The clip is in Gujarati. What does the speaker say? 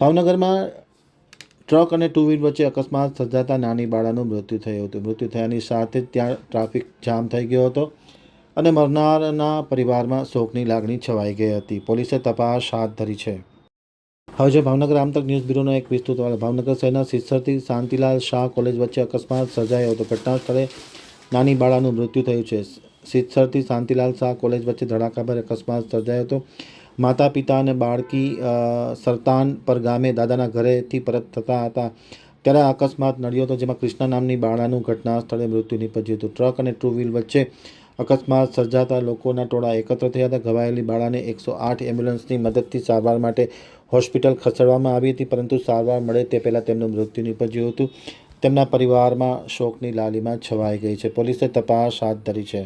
ભાવનગરમાં ટ્રક અને ટુ વ્હીલ વચ્ચે અકસ્માત સર્જાતા નાની બાળાનું મૃત્યુ થયું હતું. મૃત્યુ થયાની સાથે જ ત્યાં ટ્રાફિક જામ થઈ ગયો હતો અને મરનારના પરિવારમાં શોકની લાગણી છવાઈ ગઈ હતી. પોલીસે તપાસ હાથ ધરી છે. હવે છે ભાવનગર આમતક ન્યૂઝ બ્યુરોનો એક વિસ્તૃત વાળો ભાવનગર શહેરના સિત્સરથી શાંતિલાલ શાહ કોલેજ વચ્ચે અકસ્માત સર્જાયો હતો. ઘટના સ્થળે નાની બાળાનું મૃત્યુ થયું છે. સિત્સરથી શાંતિલાલ શાહ કોલેજ વચ્ચે ધડાકાભેર અકસ્માત સર્જાયો હતો. માતા પિતા અને બાળકી સરતાન પર ગામે દાદાના ઘરેથી પરત થતા હતા. ત્યારે અકસ્માત નડ્યો હતો જેમાં કૃષ્ણા નામની બાળાનું ઘટના સ્થળે મૃત્યુ નીપજ્યું હતું. ટ્રક અને ટુ વ્હીલ વચ્ચે અકસ્માત સર્જાતા લોકોના ટોળા એકત્ર થયા હતા. ઘવાયેલી બાળાને એકસો આઠ એમ્બ્યુલન્સની મદદથી સારવાર માટે હોસ્પિટલ ખસેડવામાં આવી હતી, પરંતુ સારવાર મળે તે પહેલાં તેમનું મૃત્યુ નીપજ્યું હતું. તેમના પરિવારમાં શોકની લાલીમાં છવાઈ ગઈ છે. પોલીસે તપાસ હાથ ધરી છે.